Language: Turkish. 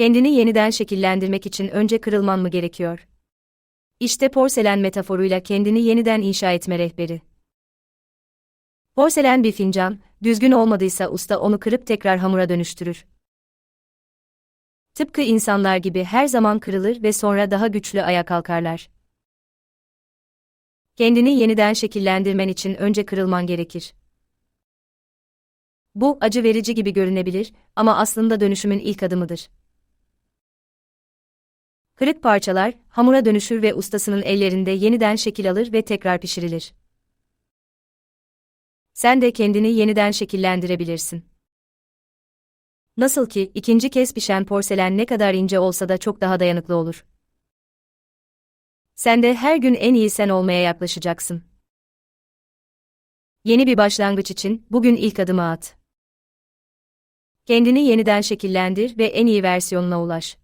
Kendini yeniden şekillendirmek için önce kırılman mı gerekiyor? İşte porselen metaforuyla kendini yeniden inşa etme rehberi. Porselen bir fincan, düzgün olmadıysa usta onu kırıp tekrar hamura dönüştürür. Tıpkı insanlar gibi her zaman kırılır ve sonra daha güçlü ayağa kalkarlar. Kendini yeniden şekillendirmen için önce kırılman gerekir. Bu acı verici gibi görünebilir ama aslında dönüşümün ilk adımıdır. Kırık parçalar hamura dönüşür ve ustasının ellerinde yeniden şekil alır ve tekrar pişirilir. Sen de kendini yeniden şekillendirebilirsin. Nasıl ki ikinci kez pişen porselen ne kadar ince olsa da çok daha dayanıklı olur. Sen de her gün en iyi sen olmaya yaklaşacaksın. Yeni bir başlangıç için bugün ilk adımı at. Kendini yeniden şekillendir ve en iyi versiyonuna ulaş.